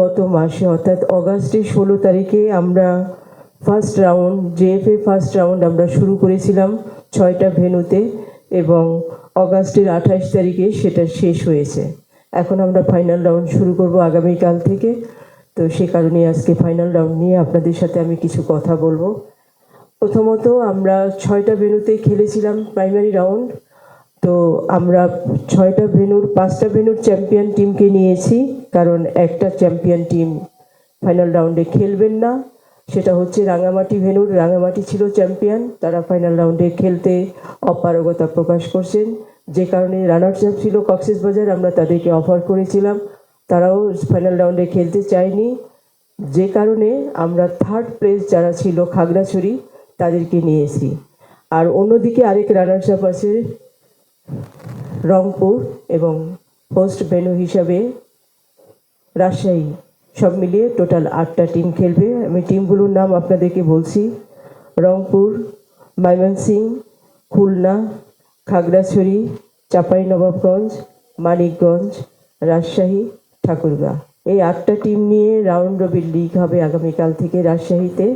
গত মাসে, অর্থাৎ অগাস্টের ষোলো তারিখে আমরা first round J F A first round আমরা শুরু করেছিলাম ছয়টা ভেনুতে এবং অগাস্টের আঠাশ তারিখে সেটা শেষ হয়েছে। এখন আমরা ফাইনাল রাউন্ড শুরু করব আগামীকাল থেকে। তো সে কারণে আজকে ফাইনাল রাউন্ড নিয়ে আপনাদের সাথে আমি কিছু কথা বলব। প্রথমত আমরা ছয়টা ভেন্যুতে খেলেছিলাম প্রাইমারি রাউন্ড তো আমরা ছয়টা ভেনুর, পাঁচটা ভেনুর চ্যাম্পিয়ন টিমকে নিয়েছি, কারণ একটা চ্যাম্পিয়ন টিম ফাইনাল রাউন্ডে খেলবেন না। সেটা হচ্ছে রাঙামাটি ভেনুর, রাঙামাটি ছিল চ্যাম্পিয়ন তারা ফাইনাল রাউন্ডে খেলতে অপারগতা প্রকাশ করছেন। যে কারণে রানার্স আপ ছিল কক্সেস বাজার আমরা তাদেরকে অফার করেছিলাম। তারাও ফাইনাল রাউন্ডে খেলতে চায়নি। যে কারণে আমরা থার্ড প্লেস যারা ছিল খাগড়াছড়ি, তাদেরকে নিয়েছি। আর অন্যদিকে আরেক রানার্স আপ আছে রংপুর এবং হোস্ট ভেন্যু হিসাবে রাজশাহী সব মিলিয়ে টোটাল আটটা টিম খেলবে। আমি টিমগুলোর নাম আপনাদেরকে বলছি। রংপুর ময়মনসিং খুলনা, খাগড়াছড়ি, চাঁপাইনবাবগঞ্জ, মানিকগঞ্জ, রাজশাহী, ঠাকুরগাঁ। এই আটটা টিম নিয়ে রাউন্ড রবিন লিগ হবে আগামীকাল থেকে রাজশাহীতে।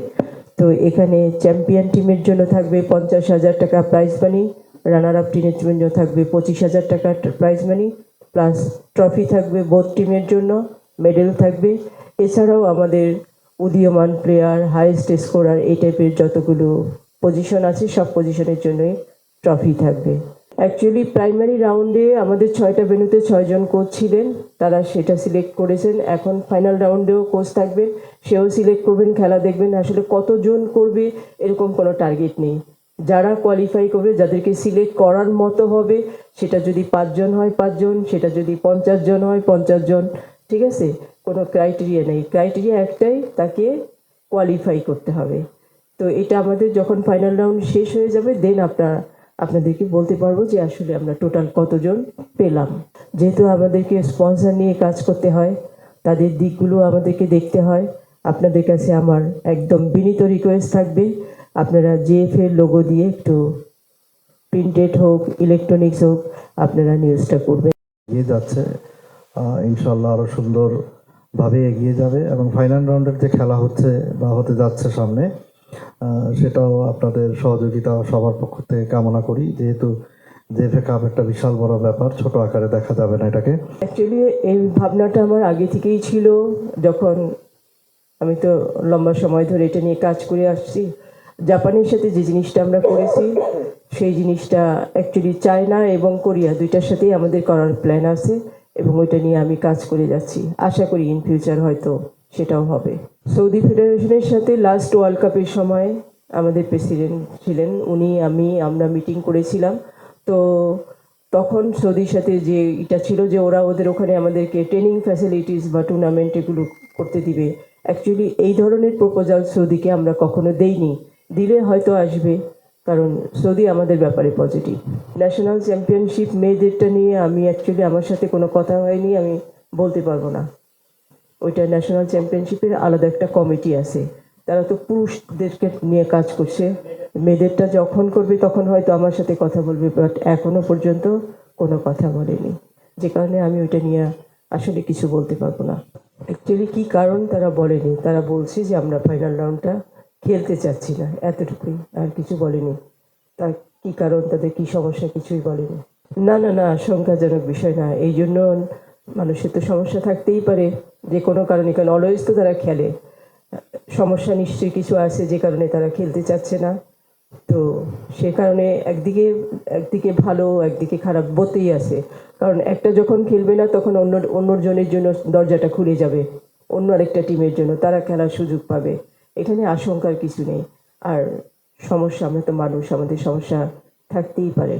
তো এখানে চ্যাম্পিয়ন টিমের জন্য থাকবে পঞ্চাশ হাজার টাকা প্রাইজ মানি রানার আপ টিমের জন্য থাকবে পঁচিশ হাজার টাকা প্রাইজ মানি প্লাস ট্রফি থাকবে বোথ টিমের জন্য মেডেল থাকবে। এছাড়াও আমাদের উদীয়মান প্লেয়ার হাইয়েস্ট স্কোরার এই টাইপের যতগুলো পজিশন আছে, সব পজিশনের জন্যই ট্রফি থাকবে। অ্যাকচুয়ালি প্রাইমারি রাউন্ডে আমাদের ছয়টা ভেন্যুতে ছয়জন কোচ ছিলেন, তারা সেটা সিলেক্ট করেছেন। এখন ফাইনাল রাউন্ডেও কোচ থাকবেন, সেও সিলেক্ট করবেন, খেলা দেখবেন। আসলে কতজন করবে, এরকম কোনো টার্গেট নেই। যারা কোয়ালিফাই করবে, যাদেরকে সিলেক্ট করার মতো হবে, সেটা যদি পাঁচজন হয় পাঁচজন সেটা যদি পঞ্চাশ জন হয়, পঞ্চাশ জন, ঠিক আছে? কোনো ক্রাইটেরিয়া নেই। ক্রাইটেরিয়া একটাই, তাকে কোয়ালিফাই করতে হবে। তো এটা আমাদের যখন ফাইনাল রাউন্ড শেষ হয়ে যাবে দেন আপনারা, আপনাদেরকে বলতে পারব যে আসলে আমরা টোটাল কতজন পেলাম। যেহেতু আমাদেরকে স্পন্সর নিয়ে কাজ করতে হয়, তাদের দিকগুলো আমাদেরকে দেখতে হয়। আপনাদের কাছে আমার একদম বিনীত রিকোয়েস্ট থাকবে। আপনারা জিএফ এর লোগো দিয়ে একটু প্রিন্টেড হোক ইলেকট্রনিক্স হোক আপনারা নিউজটা করবেন। এগিয়ে যাচ্ছে। ইনশাল্লাহ আরও সুন্দর ভাবে এগিয়ে যাবে এবং ফাইনাল রাউন্ডের যে খেলা হচ্ছে বা হতে যাচ্ছে সামনে সেটাও আপনাদের সহযোগিতা সবার পক্ষ থেকে কামনা করি। যেহেতু জেফে কাপ একটা বিশাল বড় ব্যাপার ছোট আকারে দেখা যাবে না এটাকে। অ্যাকচুয়ালি এই ভাবনাটা আমার আগে থেকেই ছিল যখন আমি তো লম্বা সময় ধরে এটা নিয়ে কাজ করে আসছি। জাপানের সাথে যে জিনিসটা আমরা করেছি, সেই জিনিসটা অ্যাকচুয়ালি চায়না এবং কোরিয়া দুইটার সাথেই আমাদের করার প্ল্যান আছে এবং ওইটা নিয়ে আমি কাজ করে যাচ্ছি। আশা করি ইন ফিউচার হয়তো সেটাও হবে। সৌদি ফেডারেশনের সাথে লাস্ট ওয়ার্ল্ড কাপের সময় আমাদের প্রেসিডেন্ট ছিলেন, উনি, আমি, আমরা মিটিং করেছিলাম। তো তখন সৌদির সাথে যে এটা ছিল যে ওরা ওদের ওখানে আমাদেরকে ট্রেনিং ফ্যাসিলিটিস বা টুর্নামেন্ট এগুলো করতে দিবে। অ্যাকচুয়ালি এই ধরনের প্রপোজাল সৌদিকে আমরা কখনো দেইনি। দিলে হয়তো আসবে, কারণ সৌদি আমাদের ব্যাপারে পজিটিভ ন্যাশনাল চ্যাম্পিয়নশিপ মেয়েদেরটা নিয়ে আমি অ্যাকচুয়ালি আমার সাথে কোনো কথা হয়নি, আমি বলতে পারব না। ওইটা ন্যাশনাল চ্যাম্পিয়নশিপের আলাদা একটা কমিটি আছে। তারা তো পুরুষদেরকে নিয়ে কাজ করছে। মেয়েদেরটা যখন করবে তখন হয়তো আমার সাথে কথা বলবে বাট এখনও পর্যন্ত কোনো কথা বলেনি। যে কারণে আমি ওইটা নিয়ে আসলে কিছু বলতে পারব না। অ্যাকচুয়ালি কী কারণ তারা বলেনি? তারা বলছে যে আমরা ফাইনাল রাউন্ডটা খেলতে চাচ্ছি না, এতটুকুই। আর কিছু বলেনি। তার কী কারণ, তাদের কী সমস্যা, কিছুই বলেনি। না না না, আশঙ্কাজনক বিষয় না। এই জন্য মানুষের তো সমস্যা থাকতেই পারে। যে কোনো কারণে, কারণ অলওয়েজ তো তারা খেলে। সমস্যা নিশ্চয়ই কিছু আছে যে কারণে তারা খেলতে চাচ্ছে না। তো সে কারণে একদিকে একদিকে ভালো, একদিকে খারাপ বোতেই আছে। কারণ একটা যখন খেলবে না, তখন অন্য, অন্যজনের জন্য দরজাটা খুলে যাবে। অন্য আরেকটা টিমের জন্য। তারা খেলার সুযোগ পাবে। এখানে আশঙ্কার কিছু নেই। আর সমস্যা আমরা তো মানুষ আমাদের সমস্যা থাকতেই পারে।